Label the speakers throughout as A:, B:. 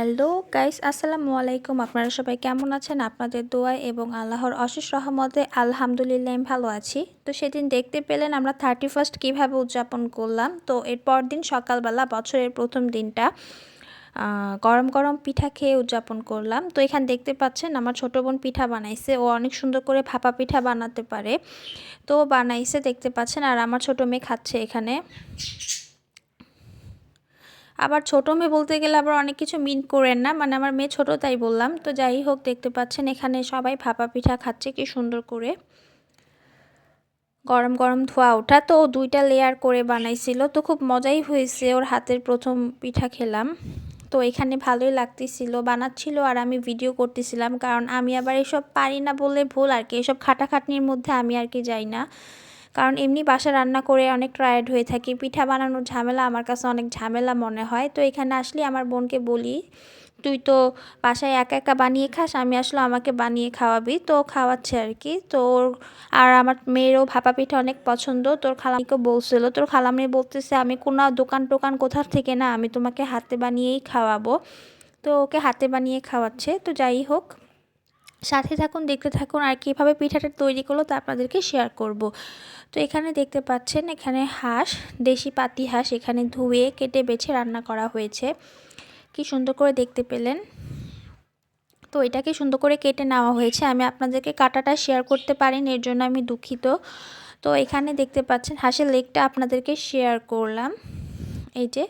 A: Hello guys আসসালামু আলাইকুম আপনারা সবাই কেমন আছেন? আপনাদের দোয়া এবং আল্লাহর অশেষ রহমতে আলহামদুলিল্লাহ আমি ভালো আছি। তো সেদিন দেখতে পেলেন আমরা থার্টি ফার্স্ট কীভাবে উদযাপন করলাম। তো এরপর দিন সকালবেলা বছরের প্রথম দিনটা গরম গরম পিঠা খেয়ে উদযাপন করলাম। তো এখানে দেখতে পাচ্ছেন আমার ছোটো বোন পিঠা বানাইছে। ও অনেক সুন্দর করে ভাপা পিঠা বানাতে পারে। তো বানাইছে, দেখতে পাচ্ছেন। আর আমার ছোটো মেয়ে খাচ্ছে এখানে। আবার ছোটো মেয়ে বলতে গেলে আবার অনেক কিছু মিন করেন না। মানে আমার মেয়ে ছোটো তাই বললাম। তো যাই হোক, দেখতে পাচ্ছেন এখানে সবাই ভাপা পিঠা খাচ্ছে, কি সুন্দর করে। গরম গরম ধোয়া ওঠা। তো দুইটা লেয়ার করে বানাইছিল। তো খুব মজাই হয়েছে ওর হাতের প্রথম পিঠা খেলাম। তো এখানে ভালোই লাগতেছিল, বানাচ্ছিল আর আমি ভিডিও করতেছিলাম। কারণ আমি আবার এসব পারি না বলে ভুল আর কি। এসব খাটাখাটনির মধ্যে আমি আর কি যাই না। কারণ এমনি বাসা রান্না করে অনেক টায়ার্ড হয়ে থাকি। পিঠা বানানোর ঝামেলা আমার কাছে অনেক ঝামেলা মনে হয়। তো এখানে আসলে আমার বোনকে বলি, তুই তো বাসায় একা একা বানিয়ে খাস, আমি আসলে আমাকে বানিয়ে খাওয়াবি। তো খাওয়াচ্ছে আর কি। তোর আর আমার মেয়েরও ভাপা পিঠা অনেক পছন্দ। তোর খালামিকে বলছিল, তোর খালামি বলতেছে, আমি কোনো দোকান টোকান কোথার থেকে না, আমি তোমাকে হাতে বানিয়েই খাওয়াবো। তো ওকে হাতে বানিয়ে খাওয়াচ্ছে। তো যাই হোক সাথে থাকুন, দেখতে থাকুন আর কীভাবে পিঠাটা তৈরি করল তা আপনাদেরকে শেয়ার করব। তো এখানে দেখতে পাচ্ছেন, এখানে হাঁস, দেশি পাতি হাঁস এখানে ধুয়ে, কেটে, বেছে রান্না করা হয়েছে। কি সুন্দর করে দেখতে পেলেন। তো এটাকে সুন্দর করে কেটে নেওয়া হয়েছে। আমি আপনাদেরকে কাটাটা শেয়ার করতে পারিনি, এর জন্য আমি দুঃখিত। তো এখানে দেখতে পাচ্ছেন, হাঁসের লেগটা আপনাদেরকে শেয়ার করলাম। এই যে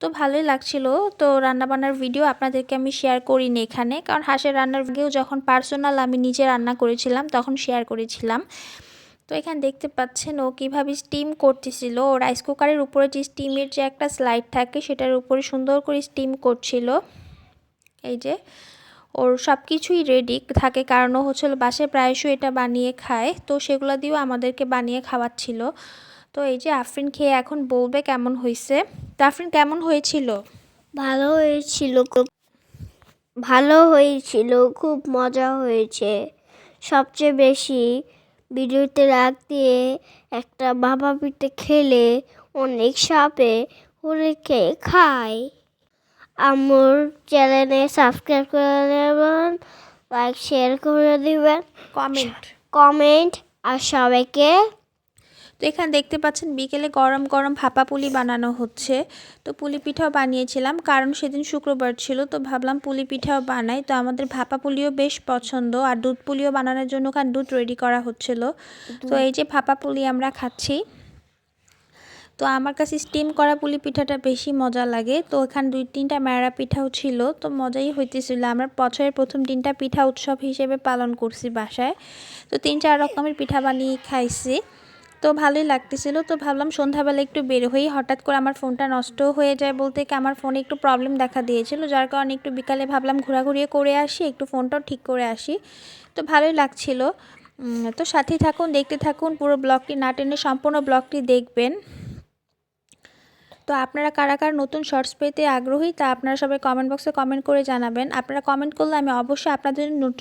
A: তো ভালোই লাগছিল। তো রান্নাবান্নার ভিডিও আপনাদেরকে আমি শেয়ার করিনি এখানে। কারণ হাঁসের রান্নার ভিডিও যখন পার্সোনাল আমি নিজে রান্না করেছিলাম, তখন শেয়ার করেছিলাম। তো এখানে দেখতে পাচ্ছেন ও কীভাবে স্টিম করতেছিল। ও রাইস কুকারের উপরে যে স্টিমের যে একটা স্লাইড থাকে, সেটার উপরে সুন্দর করে স্টিম করছিল। এই যে, ওর সব কিছুই রেডি থাকে। কারণ হচ্ছিল বাসে প্রায়শই এটা বানিয়ে খায়। তো সেগুলো দিয়েও আমাদেরকে বানিয়ে খাওয়াচ্ছিল। তো এই যে আফরিন খেয়ে এখন বলবে কেমন হয়েছে? তো আফরিন কেমন হয়েছিল?
B: ভালো হয়েছিল খুব ভালো হয়েছিল খুব মজা হয়েছে। সবচেয়ে বেশি ভিডিওতে রাগ দিয়ে একটা বাবা পিঠে খেলে অনেক সাপে রেখে খায়। আমার চ্যানেলে সাবস্ক্রাইব করে দেবেন লাইক শেয়ার করে দেবেন।
A: কমেন্ট।
B: কমেন্ট আর সবাইকে
A: তো এখানে দেখতে পাচ্ছেন বিকেলে গরম গরম ভাপা পুলি বানানো হচ্ছে। তো পুলি পিঠাও বানিয়েছিলাম কারণ সেদিন শুক্রবার ছিল তো ভাবলাম পুলি পিঠাও বানাই। তো আমাদের ভাপা পুলিও বেশ পছন্দ আর দুধ পুলিও বানানোর জন্য ওখানে দুধ রেডি করা হচ্ছিল। তো এই যে ভাপা পুলি আমরা খাচ্ছি। তো আমার কাছে স্টিম করা পুলি পিঠাটা বেশি মজা লাগে। তো এখানে দুই তিনটা মেরা পিঠাও ছিল তো মজাই হইতেছিল। আমরা বছরের প্রথম দিনটা পিঠা উৎসব হিসেবে পালন করছি বাসায়। তো তিন চার রকমের পিঠা বানিয়ে খাইছি। তো ভালোই লাগতেছিল। তো ভাবলাম সন্ধ্যাবেলা একটু বের হই। হঠাৎ করে আমার ফোনটা নষ্ট হয়ে যায় বলতে কি আমার ফোনে একটু প্রবলেম দেখা দিয়েছিল। যার কারণে একটু বিকালে ভাবলাম ঘোরাঘুরিয়ে করে আসি, একটু ফোনটাও ঠিক করে আসি। তো ভালোই লাগছিল। তো সাথেই থাকুন, দেখতে থাকুন, পুরো ব্লগটি না টেনে সম্পূর্ণ ব্লগটি দেখবেন। তো আপনারা কারা কারা নতুন শর্টস পেতে আগ্রহী তা আপনারা সবাই কমেন্ট বক্সে কমেন্ট করে জানাবেন। আপনারা কমেন্ট করলে আমি অবশ্যই আপনাদের নতুন